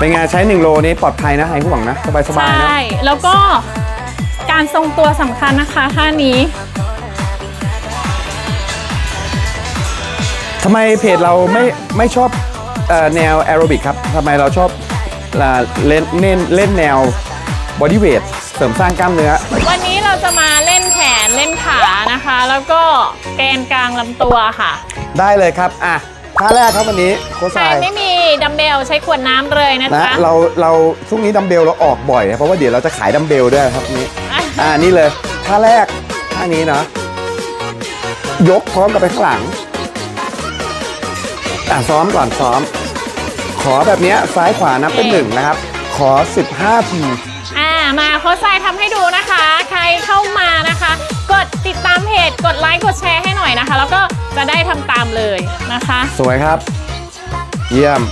เป็นไงใช้ 1 โลนี้ปลอดภัยนะไอ้ห่วงนะ สบายสบายๆนะ ใช่ แล้วก็การทรงตัวสำคัญนะคะท่านี้ ทำไมเพจเราไม่ไม่ชอบเอ่อแนวแอโรบิกครับ ทำไมเราชอบเอ่อเล่นเล่นเล่นแนวบอดี้เวทเสริมสร้างกล้ามเนื้อ วันนี้เราจะมาเล่นแขนเล่นขานะคะ แล้วก็แกนกลางลำตัวค่ะ ได้เลยครับ อะ ท่าแรกครับวันนี้โค้ชใครทรายไม่มีดัมเบลใช้ขวดน้ำเลยนะนะจ๊ะเราเราช่วงนี้ดัมเบลเราออกบ่อยนะเพราะว่าเดี๋ยวเราจะขายดัมเบลด้วยครับนี้ อะอ่านี่เลยท่าแรกท่านี้นะ ยกพร้อมกับไปข้างหลังอะซ้อมก่อนซ้อม ขอแบบเนี้ยซ้ายขวานับเป็นหนึ่งนะครับ ขอ 15ทีอ่า มาโค้ชทรายทำให้ดูนะคะ ใครเข้ามานะคะ กดติดตามเพจกดไลค์กดแชร์ให้หน่อยนะคะ แล้วก็จะได้ทำตามเลยนะคะ สวยครับ เยี่ยม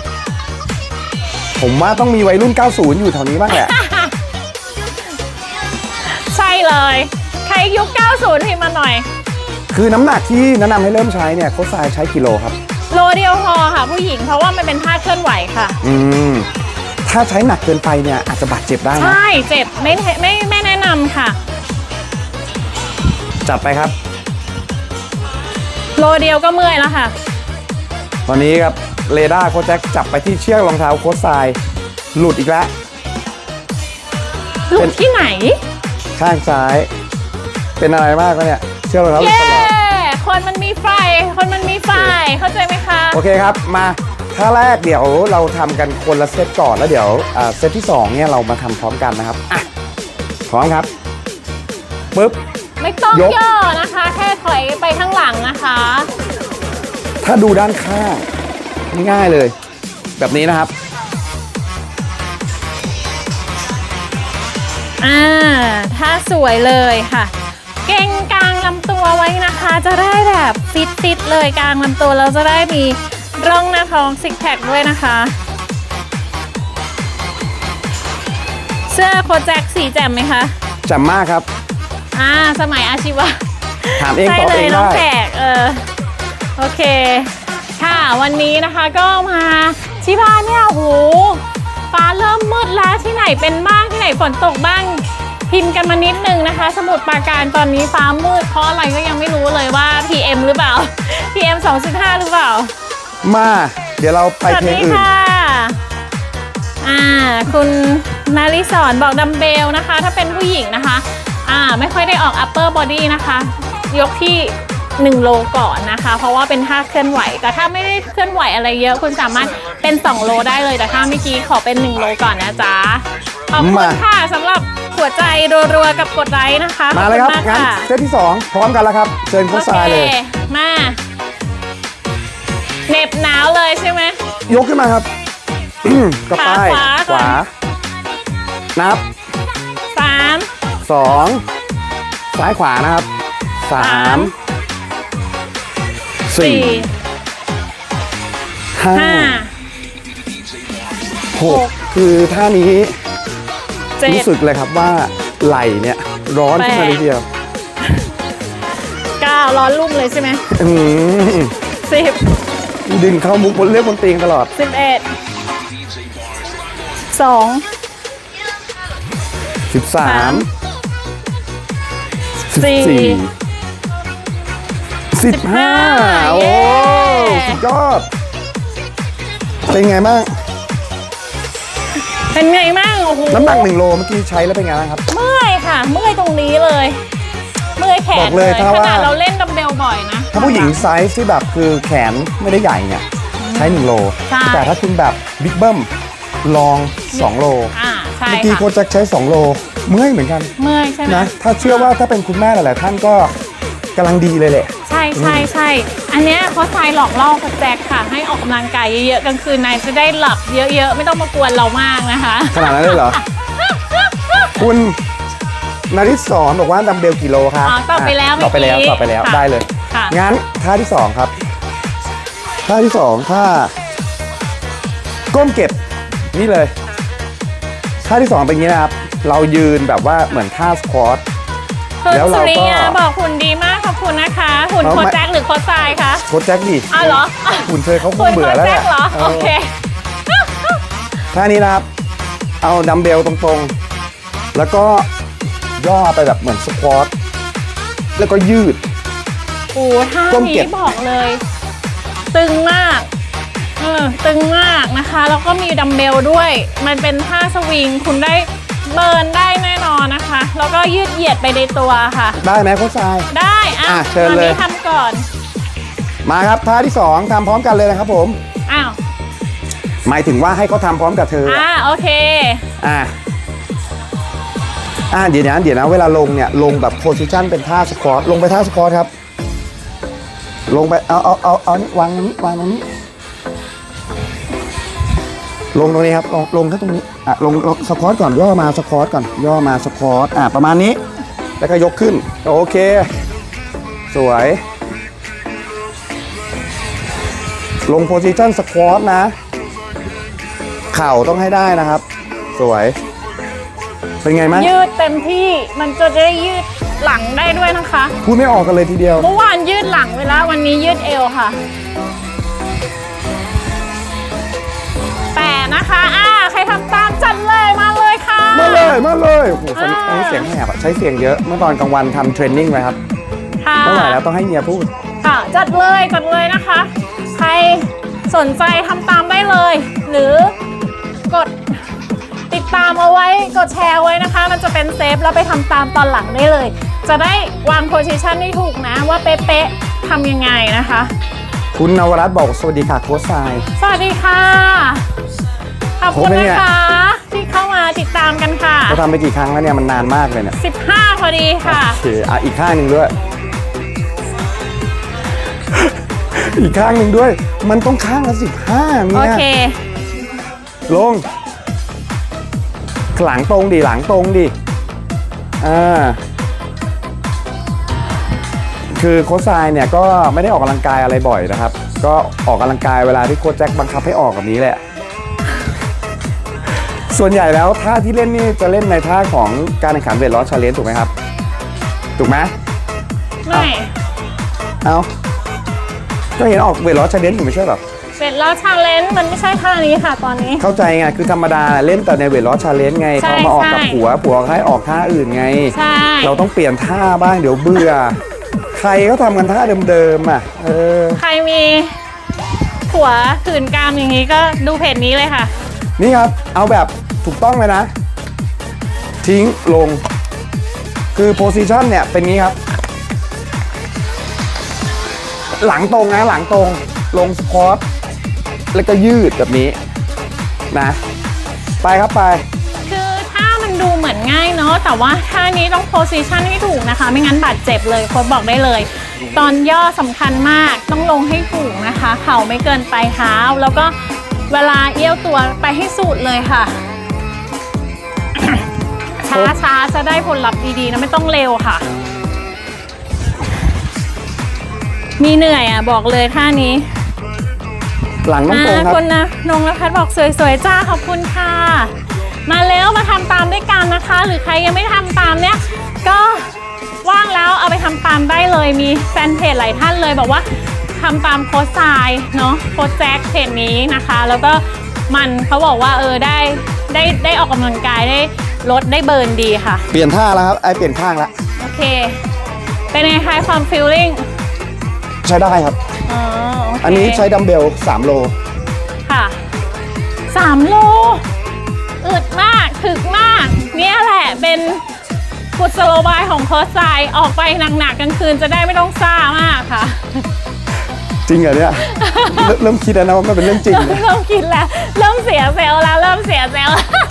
ผมว่าต้องมีวัยรุ่น 90 อยู่แถวนี้บ้างแหละ ใช่เลย ใครยุค 90 พิมพ์มาหน่อย คือน้ำหนักที่แนะนำให้เริ่มใช้เนี่ยโค้ชทรายใช้กิโลครับ โลเดียวพอค่ะผู้หญิงเพราะว่ามันเป็นท่าเคลื่อนไหวค่ะ อืม ถ้าใช้หนักเกินไปเนี่ยอาจจะบาดเจ็บได้นะใช่เจ็บไม่ไม่ไม่แนะนำค่ะ จัดไปครับ โลเดียวก็เมื่อยแล้วค่ะ ตอนนี้ครับเรดาร์โค้ชแจ็คจับไปที่เชือกรองเท้าโค้ชทราย หลุดอีกแล้ว หลุดที่ไหน ข้างซ้าย เป็นอะไรมากวะเนี่ยเชือกรองเท้าหลุดเย้ ตลอดคนมันมีไฟ คนมันมีไฟเข้าใจไหมคะ โอเคครับมา ท่าแรกเดี๋ยวเราทำกันคนละเซตก่อนแล้วเดี๋ยวอ่าเซตที่สองเนี่ยเรามาทำพร้อมกันนะครับอะพร้อมครับปึ๊บ ไม่ต้องยก ย่อนะคะ แค่ถอยไปข้างหลังนะคะ ถ้าดูด้านข้างง่ายๆเลย แบบนี้นะครับ อ่าถ้าสวยเลยค่ะ เก่งกลางลำตัวไว้นะคะ จะได้แบบฟิตฟิตๆเลยกลางลำตัวเราจะได้มี ร่องหน้าท้องซิกแพคด้วยนะคะ เสื้อโคแจ็คสีแจ่มไหมคะจำมากครับ อ่า สมัยอาชีวะถามเองใช่ตอบเลเอยงน้องได้แขกเออ โอเค ค่ะ วันนี้นะคะก็มาที่บ้านเนี่ยโอ้โหฟ้าเริ่มมืดแล้วที่ไหนเป็นบ้างที่ไหนฝนตกบ้าง พิมพ์กันมานิดนึงนะคะ สมุดปราการตอนนี้ฟ้ามืดเพราะอะไรก็ยังไม่รู้เลยว่า PM หรือเปล่า PM 2.5 หรือเปล่า มา เดี๋ยวเราไปสวัสเพลงดีอื่นค่ะอ่าคุณนาริสอนบอกดัมเบลนะคะ ถ้าเป็นผู้หญิงนะคะ อ่าไม่ค่อยได้ออก upper body นะคะ ยกที่1โลก่อนนะคะ เพราะว่าเป็นท่าเคลื่อนไหว แต่ถ้าไม่ได้เคลื่อนไหวอะไรเยอะ คุณสามารถเป็น 2 โลได้เลย แต่ถ้าเมื่อกี้ขอเป็น 1 โลก่อนนะจ๊ะ ขอบคุณมา ค่ะสำหรับหัวใจรัวๆกับกดไลค์นะคะมาเลยครับขอณงั้นค่ะเซตที่สองพร้อมกันแล้วครับ เชิญโค้ชทรายเลย โอคมา เหน็บหนาวเลยใช่ไหม ยกขึ้นมาครับก็ไปขาขวาขวา นับสามสองซ้ายขวานะครับสาสามมสี่สี่ห้าห้าหกคือท่านี้เจ็ดรู้สึกเลยครับว่าไหล่เนี่ย ร้อนขึ้นมาแปด เลยทีเดียวเก้าร้อนรุ่มเลยใช่ไหมอื้อหือสิบ ดึงเข้ามุกบนเรื่องบนเตียงตลอด สิบเอ็ดสองสิบสามสี่สิบห้า15โอ้เย้สุดยอด เป็นไงบ้าง เป็นไงมั่งโอ้โหน้ำหนักหนึ่งโลเมื่อกี้ใช้แล้วเป็นไงบ้างครับ เมื่อยค่ะ เมื่อยตรงนี้เลย เมื่อยแขบนอกเลยถ้าขว่า นาดเราเล่นดัมเบลบ่อยนะ ถ้าผู้หญิงไซส์ที่แบบคือแขนไม่ได้ใหญ่เนี่ยใช้ 1 โล ใช่ แต่ถ้าคุณแบบบิ๊กเบิ้มลอง 2 โล อ่าใช่เมื่อกี้โค้ค่ะชแจ็คใช้ 2 โล เมื่อยเหมือนกันเมื่อยใช่ไหม นะ ถ้าเชื่อว่าถ้าเป็นคุณแม่หลายๆท่านก็กำลังดีเลยแหละ ใช่ใช่ใช่ อันเนี้ยเขาทรายหลอกล่อกับแจ็คค่ะ ให้ออกกำลังกายเยอะๆกลางคืนนายจะได้หลับเยอะๆ ไม่ต้องมากวนเรามากนะคะ ขนาดนั้นเลยเหรอ คุณ นาริศสอนบอกว่าดัมเบลกี่โลครับอ๋อตอบไปแล้วะตอบไปแล้วเมื่อกี้ตอบไปแล้วค่ะ ได้เลยค่ะงั้นท่าที่2ครับท่าที่2ท่าก้มเก็บนี่เลยท่าที่2เป็นอย่างนี้นะครับ เรายืนแบบว่าเหมือนท่าสควอต คุณแล้วเราสุริยาก็บอกหุ่นดีมากขอบคุณนะคะหุ่นเอาโคมา แจ็คหรือโคทรายคะโค้ชแจ็คดิอ้าวเหรอหุ่นเธอเขาคหุ่งนโคเบื่อแล้วแหแจ็ละคเหรอเอโออเคท่านี้นะครับ เอาดัมเบลตรงๆ แล้วก็ ย่อไปแบบเหมือนสควอตแล้วก็ยืด โอ้ท่าก้มเก็นี้บ บอกเลย ตึงมากเออตึงมากนะคะ แล้วก็มีดัมเบลด้วย มันเป็นท่าสวิง คุณได้เบิร์นได้แน่นอนนะคะ แล้วก็ยืดเหยียดไปในตัวค่ะ ได้ไหมโค้ชทราย ได้อะอะเชิญตอนเลยนี้ทำก่อน มาครับท่าที่สองทำพร้อมกันเลยนะครับผม อ้าว หมายถึงว่าให้เขาทำพร้อมกับเธออ่าโอเค อะ อะเดี๋ยวนะเดี๋ยวนะเวลาลงเนี่ยลงแบบโพซิชันเป็นท่าสควอตลงไปท่าสควอตครับ ลงไปเอาเอาเอาเอานี่วางตรงนี้วางตรงนี้ ลงตรงนี้ครับลงลงแค่ตรงนี้อะลงลงสควอตก่อนย่อมาสควอตก่อนย่อมาสควอตอะประมาณนี้ แล้วก็ยกขึ้นโอเค สวย ลงโพซิชันสควอตนะ เข่าต้องให้ได้นะครับ สวย เป็นไงมั้ยยืดเต็มที่มันจะได้ยืดหลังได้ด้วยนะคะ พูดไม่ออกกันเลยทีเดียว เมื่อวานยืดหลังไปแล้ววันนี้ยืดเอวค่ะ แต่นะคะอ่าใครทำตามจัดเลยมาเลยค่ะ มาเลยมาเลยโอ้โหตอนนี้อ่าตอนนี้เสียงแหบอะใช้เสียงเยอะเมื่อตอนกลางวันทำเทรนนิ่งไว้ครับค่ะไม่ไหวแล้วต้องให้เมียพูด ค่ะจัดเลยจัดเลยนะคะ ใครสนใจทำตามได้เลย หรือกด ติดตามเอาไว้ กดแชร์ไว้นะคะ มันจะเป็นเซฟแล้วไปทำตามตอนหลังได้เลย จะได้วางโพซิชันได้ถูกนะว่าเป๊ะๆทำยังไงนะคะ คุณนวรัตน์บอกสวัสดีค่ะโค้ชทราย สวัสดีค่ะ ขอบคุณครบไหมเนี่นะยคะ ที่เข้ามาติดตามกันค่ะ เราทำไปกี่ครั้งแล้วเนี่ยมันนานมากเลยเนี่ย15 พอดีค่ะ โอเคอะอีกข้างหนึ่งด้วย อีกข้างหนึ่งด้วย มันต้องข้างละสิบห้าโอเนี่ยเค ลง หลังตรงดิหลังตรงดิอ่าคือโค้ชทรายเนี่ยก็ไม่ได้ออกกำลังกายอะไรบ่อยนะครับ ก็ออกกำลังกายเวลาที่โค้ชแจ็คบังคับให้ออกแบบนี้แหละ ส่วนใหญ่แล้วท่าที่เล่นนี่จะเล่นในท่าของการแข่งขันเวทลอสชาเลนจ์ถูกไหมครับ ถูกไหมไม่ เอาก็เห็นออกเวทลอสชาเลนจ์อยู่ไม่ใช่เหรอ เสร็จแล้วชาเลนจ์มันไม่ใช่ท่านี้ค่ะตอนนี้ เข้าใจไงคือธรรมดาเล่นแต่ในเวทลอสชาเลนจ์ไงใช่พอมาออกกับใช่ ผัวผัวให้ออกท่าอื่นไง ใช่ เราต้องเปลี่ยนท่าบ้างเดี๋ยวเบื่อ ใครก็ทำกันท่าเดิมๆอะเออ ใครมีผัวขืนกรามอย่างนี้ก็ดูเพจนี้เลยค่ะ นี่ครับ เอาแบบถูกต้องเลยนะ ทิ้งลง คือโพซิชันเนี่ยเป็นงี้ครับ หลังตรงนะ หลังตรงลงสควอต แล้วก็ยืดแบบนี้นะไปครับไป คือถ้ามันดูเหมือนง่ายเนาะแต่ว่าท่านี้ต้องโพซิชันให้ถูกนะคะ ไม่งั้นบาดเจ็บเลยโค้ชบอกได้เลย ตอนย่อสำคัญมากต้องลงให้ถูกนะคะ เข่าไม่เกินปลายเท้า แล้วก็เวลาเอี้ยวตัวไปให้สุดเลยค่ะช้าช้าๆจะได้ผลลัพธ์ดีๆนะไม่ต้องเร็วค่ะ มีเหนื่อยอะบอกเลยท่านี้ หลังต้องตรงครับคุณนะนงนภัทรบอกสวยๆจ้าขอบคุณค่ะ มาแล้วมาทำตามด้วยกันนะคะ หรือใครยังไม่ทำตามเนี่ยก็ว่างแล้วเอาไปทำตามได้เลยมีแฟนเพจหลายท่านเลยบอกว่าทำตามโค้ชทรายเนาะโค้ชแจ็คเพจนี้นะคะ แล้วก็มันเขาบอกว่าเออได้ได้ได้ออกกำลังกายได้ลดได้เบิร์นดีค่ะ เปลี่ยนท่าแล้วครับไอเปลี่ยนข้างแล้วโอเค เป็นไงคะความฟีลลิ่ง ใช้ได้ครับ อ๋อโอเคอันนี้ใช้ดัมเบล3โล ค่ะสามโลอึดมากถึกมาก เนี่ยแหละเป็นกุศโลบายของโค้ชทรายออกไปหนักๆกลางคืนจะได้ไม่ต้องซ่ามากค่ะ จริงเหรอเนี่ย เริ่มเริ่มคิดแล้วนะว่ามันเป็นเรื่องจริงเริ่มนะเริ่มคิดแล้ว เริ่มเสียเซลล์แล้ว เริ่มเสียเซลล์แล้ว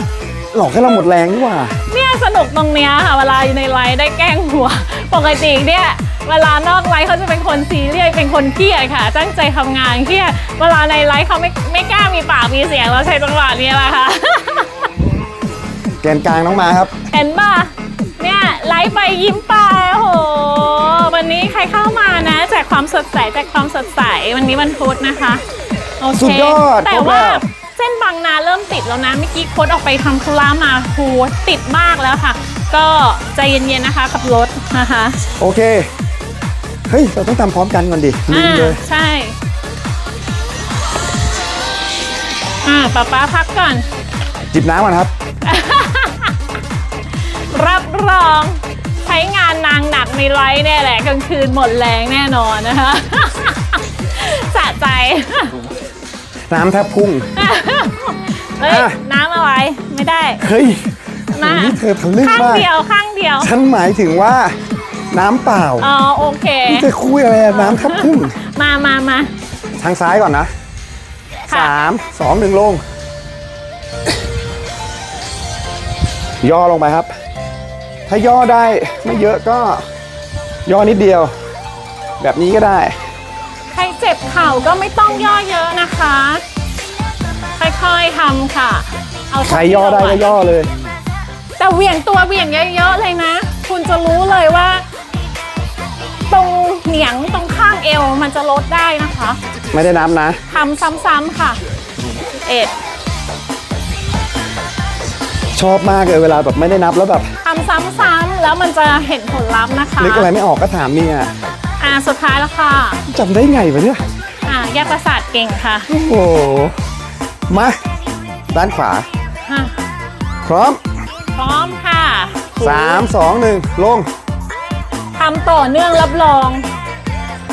หลอกให้เราหมดแรงนี่หว่า เนี่ยสนุกตรงเนี้ยค่ะ เวลาอยู่ในไลฟ์ได้แกล้งหัว ปกติเนี่ย เวลานอกไลฟ์เขาจะเป็นคนซีเรียสเป็นคนเครียดค่ะ ตั้งใจทำงานเครียดเวลาในไลฟ์เขาไม่ไม่กล้ามีปากมีเสียงแล้วใช้จังหวะนี้แหละค่ะแกนกลางน้องมาครับเห็นป่ะเนี่ยไลฟ์ไปยิ้มไปโอ้โหวันนี้ใครเข้ามานะแจกความสดใสแจกความสดใสวันนี้วันพุธนะคะโอเคสุดยอดแต่ครบว่าแล้วเส้นบางนาเริ่มติดแล้วนะเมื่อกี้โค้ดออกไปทำธุระมาโหติดมากแล้วค่ะ ก็ใจเย็นๆนะคะขับรถนะคะ โอเค เฮ้ย เราต้องทำพร้อมกันก่อนดิลือ่ามเลยใช่ อ่าป๊าป๊าพักก่อน จิบน้ำก่อนครับ รับรอง ใช้งานนางหนักในไลฟ์เนี่ยแหละกลางคืนหมดแรงแน่นอนนะคะ สะใจ น้ำแทบพุ่ง เฮ้ย อะ น้ำอะไร ไม่ได้ เฮ้ยมานี่เธอทะลึ่งข้างมาก เดียวข้างเดียว ฉันหมายถึงว่า น้ำเปล่าอ๋อโอเคนี่เธอคุยอะไรอะน้ำแทบพุ่งมามามาทางซ้ายก่อนนะค่ะ สามสองหนึ่งลง ย่อลงไปครับ ถ้าย่อได้ไม่เยอะก็ย่อนิดเดียว แบบนี้ก็ได้ ใครเจ็บเข่าก็ไม่ต้องย่อเยอะนะคะ ค่อยๆทำค่ะ เอาใครย่อได้ก็ย่อเลย แต่เหวี่ยงตัวเหวี่ยงเยอะๆเลยนะ คุณจะรู้เลยว่า ตรงเหนียงตรงข้างเอวมันจะลดได้นะคะไม่ได้นับนะทำซ้ำๆค่ะ เอ็ดชอบมากเลยเวลาแบบไม่ได้นับแล้วแบบทำซ้ำๆแล้วมันจะเห็นผลลัพธ์นะคะนึกอะไรไม่ออกก็ถามเมียอ่าสุดท้ายแล้วค่ะจำได้ไงวะเนี่ยอ่าแยกประสาทเก่งค่ะ โอ้โหมาด้านขวาอะพร้อม พร้อมค่ะ3 2 1ลงทำต่อเนื่องรับรอง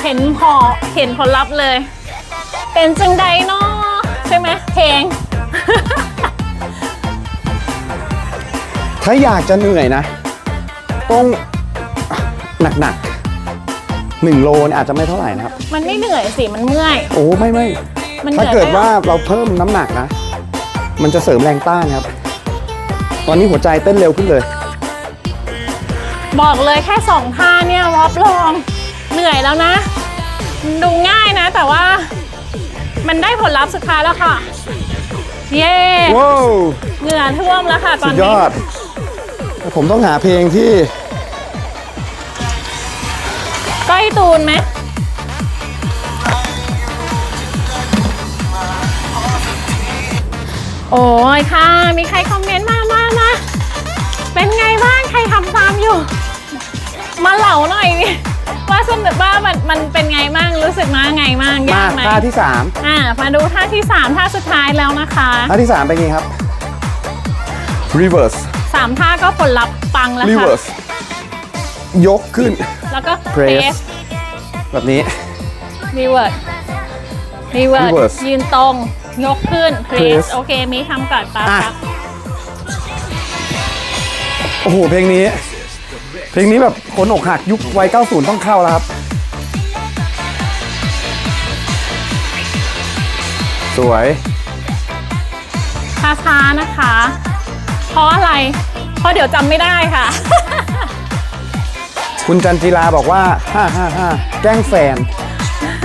เห็นพอเห็นผลลัพธ์เลย เป็นจังใดเนาะใช่ไหมเพลง ถ้าอยากจะเหนื่อยนะ ต้องหนักๆหนึ่งโลเนี่ยอาจจะไม่เท่าไหร่นะครับ มันไม่เหนื่อยสิมันเมื่อย โอ้ไม่ไม่มันเหถ้านื่อยเกิดไหมว่าอะเราเพิ่มน้ำหนักนะ มันจะเสริมแรงต้านครับ ตอนนี้หัวใจเต้นเร็วขึ้นเลย บอกเลยแค่สองท่าเนี่ยรับรองเหนื่อยแล้วนะ ดูง่ายนะ แต่ว่ามันได้ผลลัพธ์สุดท้ายแล้วค่ะ เย้ว้าวเหงื่อท่วมแล้วค่ะตสุอนดยนี้ อด ผมต้องหาเพลงที่ ก้อยตูนไหม โอ้ยค่ะ มีใครคอมเมนต์มามามา เป็นไงบ้าง ใครทำตามอยู่ มาเหล่าหน่อยดิว่าสนุกว่ามันมันเป็นไงบ้าง รู้สึกมาไงบ้างมายากไหมท่าที่อ่ามาดูท่าที่3ท่าสุดท้ายแล้วนะคะ3ท่าที่3เป็นไงครับ reverse 3ท่าก็ผลลัพธ์ปังแล้วค่ะ reverse ยกขึ้น แล้วก็ Press press แบบนี้ reverse reverse Reverse ยืนตรง ยกขึ้น press Press โอเค มีทำก่อนปะอะครับ โอ้โห เพลงนี้ เพลงนี้แบบคนอกหักยุควัย90 ต้องเข้าแล้วครับ สวย ช้าๆนะคะ เพราะอะไร เพราะเดี๋ยวจำไม่ได้ค่ะ คุณจันจิลาบอกว่า 555 แกล้งแฟน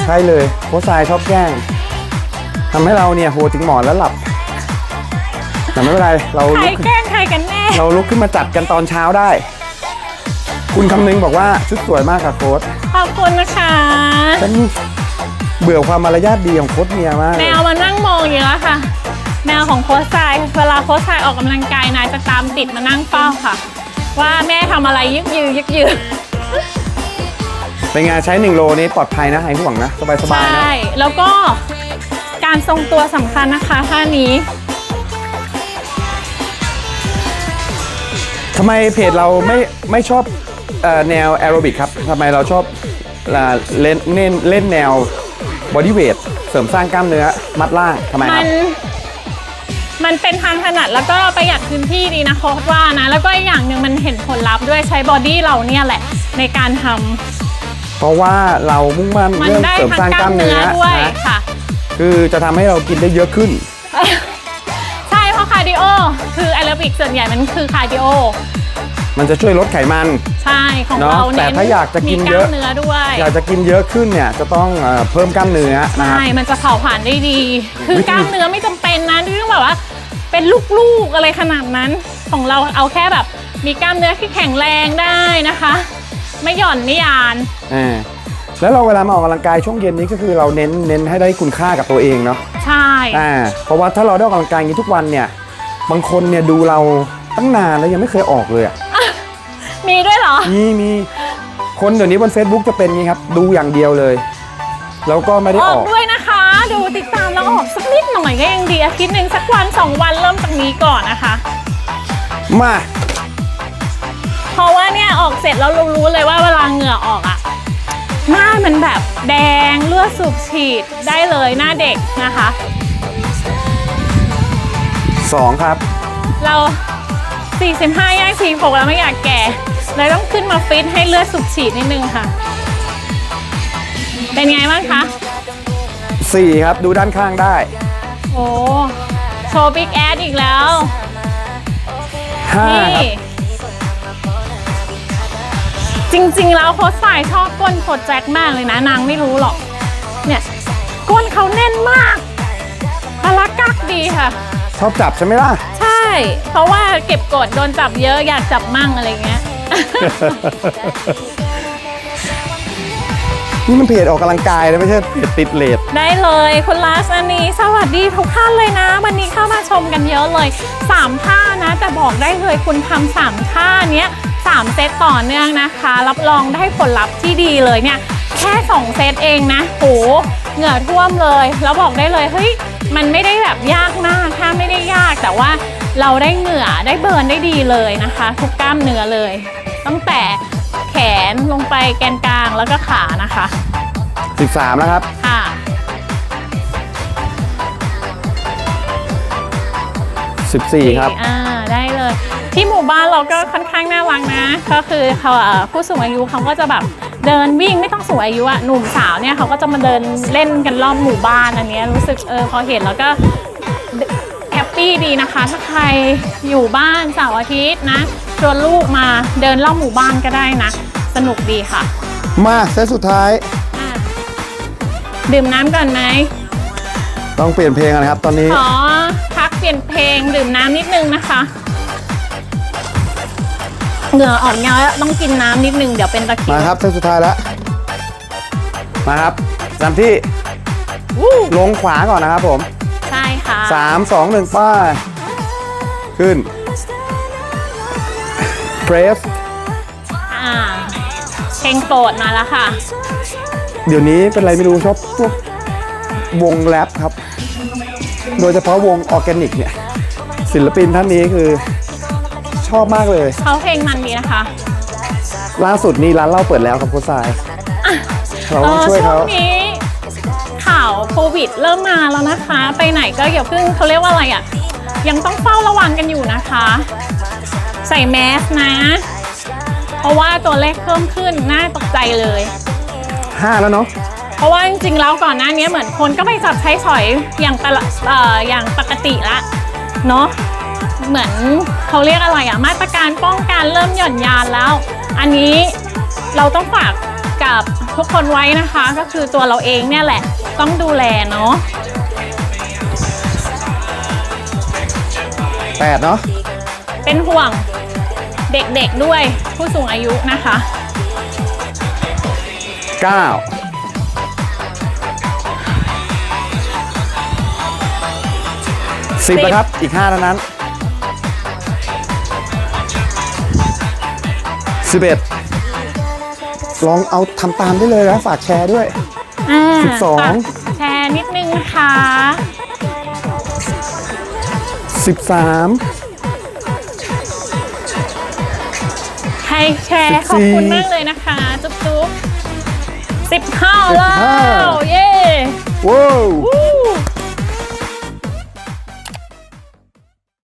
ใช่เลยโคชายชอบแกล้งทำให้เราเนี่ยโหถึงหมอนแล้วหลับ แต่ไม่เป็นไร เราใครลุกแกล้งใครกันแน่ เราลุกขึ้นมาจัดกันตอนเช้าได้ คุณคำนึงบอกว่าชุดสวยมากค่ะโค้ชขอบคุณนะคะฉันเบื่อความมารยาทดีของโค้ชเมียมากแมเลยวมานั่งมองอยู่แล้วค่ะ แมวของโค้ชชายเวลาโค้ชชายออกกำลังกายนายจะตามติดมานั่งเฝ้าค่ะ ว่าแม่ทำอะไรยึกยือยึกยือเป็นไงานใช้ 1 โลนี้ปลอดภัยนะหายห่วงนะ สบายสใชบายนะ่แล้วก็การทรงตัวสำคัญนะคะท่านี้ ทำไมเพจเราไม่ไม่ชอบเอ่อแนวแอโรบิกครับทำไมเราชอบอ่าเล่นเล่นเล่นแนวบอดี้เวทเสริมสร้างกล้ามเนื้อมัดล่างทำไมคมัรับนมันเป็นทางถนัดแล้วก็ประหยัดพื้นที่ดีนะโค้ชว่านะ แล้วก็อีกอย่างหนึ่งมันเห็นผลลัพธ์ด้วยใช้บอดี้เราเนี่ยแหละในการทำเพราะว่าเรามุ่งมั่นมันเรื่องได้เสริมทั้งสร้างกกล้าล้ามมเนื้เนื้ออด้วยนะค่ะ คือจะทำให้เรากินได้เยอะขึ้น โอ คือแอโรบิกส่วนใหญ่มันคือคาร์ดิโอ มันจะช่วยลดไขมัน ใช่ของเนอะเราเน้นแต่ถ้าอยากจะกินมีกเยล้าอะมเนื้อด้วยอยากจะกินเยอะขึ้นเนี่ยจะต้องเอ่อเพิ่มกล้ามเนื้อนะครับ ใช่มันจะเผาผลาญได้ดี คือวิธีกล้ามเนื้อไม่จำเป็นนะที่ต้องแบบว่า เป็นลูกๆอะไรขนาดนั้น ของเราเอาแค่แบบ มีกล้ามเนื้อที่แข็งแรงได้นะคะ ไม่หย่อนไม่ยาน อ่าแล้วเราเวลามาออกกำลังกายช่วงเย็นนี้ก็คือเราเน้นเน้นให้ได้คุณค่ากับตัวเองเนาะใช่ อ่าเพราะว่าถ้าเราได้ออกกำลังกายอย่างนี้ทุกวันเนี่ย บางคนเนี่ยดูเราตั้งนานแล้วยังไม่เคยออกเลยอะมีด้วยเหรอ มีมีคนเดี๋ยวนี้บน Facebook จะเป็นงี้ครับ ดูอย่างเดียวเลย แล้วก็ไม่ได้อออกอกด้วยนะคะ ดูติดตามแล้วออกสักนิดหน่อยหน่อยก็ยังดีอาทิตย์หนึ่งสักวันสองวันเริ่มจากนี้ก่อนนะคะ มา เพราะว่าเนี่ยออกเสร็จแล้วเรารู้เลยว่าเวลาเหงื่อออกอะหน้ามันแบบแดงเลือดสูบฉีดได้เลยหน้าเด็กนะคะ สองครับ เรา 45ย่าง46แล้วไม่อยากแก่เลยต้องขึ้นมาฟิตให้เลือดสูบฉีดนิดนึงค่ะ เป็นไงบ้างคะสี่ครับดูด้านข้างได้ โอ้โชว์บิ๊กแอดอีกแล้วห้านี่ครับจริงๆ แล้วโค้ชสายชอบก้นโค้ชแจ็คมากเลยนะ นางไม่รู้หรอก เนี่ย ก้นเขาแน่นมากพละกักดีค่ะ ชอบจับใช่ไหมล่ะ ใช่ เพราะว่าเก็บกดโดนจับเยอะอยากจับมั่งอะไรเงี้ย นี่มันเพจออกกำลังกายนะไม่ใช่เพจติดเลทได้เลยคุณลาสอันนี้ สวัสดีทุกท่านเลยนะ วันนี้เข้ามาชมกันเยอะเลย 3 ท่านะ แต่บอกได้เลยคุณทำสามท่าเนี้ยสามเซตต่อเนื่องนะคะ รับรองได้ผลลัพธ์ที่ดีเลยเนี่ย แค่ 2 เซตเองนะโหเหงื่อท่วมเลย แล้วบอกได้เลยเฮ้ย มันไม่ได้แบบยากมากถ้าไม่ได้ยากแต่ว่าเราได้เหงื่อได้เบิร์นได้ดีเลยนะคะ ทุกกล้ามเนื้อเลย ตั้งแต่แขนลงไปแกนกลางแล้วก็ขานะคะสิบสามแล้วครับ ค่ะสิบสี่ครับ อ่าได้เลย ที่หมู่บ้านเราก็ค่อนข้างน่ารักนะ ก็คือเขาเอ่อผู้สูงอายุเขาก็จะแบบ เดินวิ่งไม่ต้องสูงอายุอะหนุ่มสาวเนี่ยเขาก็จะมาเดินเล่นกันรอบหมู่บ้านอันเนี้ยรู้สึกเออพอเห็นแล้วก็แฮปปี้ดีนะคะ ถ้าใครอยู่บ้านเสาร์อาทิตย์นะชวนลูกมาเดินรอบหมู่บ้านก็ได้นะ สนุกดีค่ะ มาเซตสุดท้ายอะดื่มน้ำก่อนไหมต้องเปลี่ยนเพลงกันครับตอนนี้ ขอพักเปลี่ยนเพลงดื่มน้ำนิดนึงนะคะ เหงื่อออกเยอะต้องกินน้ำนิดนึงเดี๋ยวเป็นตะคริมาวครับเซตสุดท้ายแล้ว มาครับจำที่วู้ลงขวาก่อนนะครับผมใช่ค่ะสามสองหนึ่งป้ายขึ้น press อ่าเพลงโปรดมาแล้วค่ะ เดี๋ยวนี้เป็นไรไม่รู้ชอบพวกวงแรปครับ โดยเฉพาะวงออร์แกนิกเนี่ย ศิลปินท่านนี้คือ ชอบมากเลย เขาเพลงมันดีนะคะ ล่าสุดนี้ร้านเหล้าเปิดแล้วครับโค้ชทราย เราเอต้องอช่วยช่วเขางนี้ข่าวโควิดเริ่มมาแล้วนะคะ ไปไหนก็อย่าเพิ่งเขาเรียกว่าอะไรอะ ยังต้องเฝ้าระวังกันอยู่นะคะ ใส่แมสนะ เพราะว่าตัวเลขเพิ่มขึ้นน่าตกใจเลย ห้าแล้วเนาะ เพราะว่าจริงๆแล้วก่อนหน้านี้เหมือนคนก็ไปจับใช้สอยอย่างปกติเอ่ออย่างปกติละเนาะ เหมือนเขาเรียกอะไรอะมาตรการป้องกันเริ่มหย่อนยานแล้ว อันนี้เราต้องฝากกับทุกคนไว้นะคะ ก็คือตัวเราเองเนี่ยแหละต้องดูแลเนาะแปดเนาะเป็นห่วงเด็กๆด้วยผู้สูงอายุนะคะเก้าสิบนะครับ อีกห้าเท่านั้น สิบเอ็ดลองเอาทำตามได้เลยนะฝากแชร์ด้วย อ่าสิบสองฝากแชร์นิดนึงนะคะสิบสามใครแชร์14ขอบคุณมากเลยนะคะ จุ๊บจุ๊บสิบห้าแล้ว15เย้ ว้าว วู้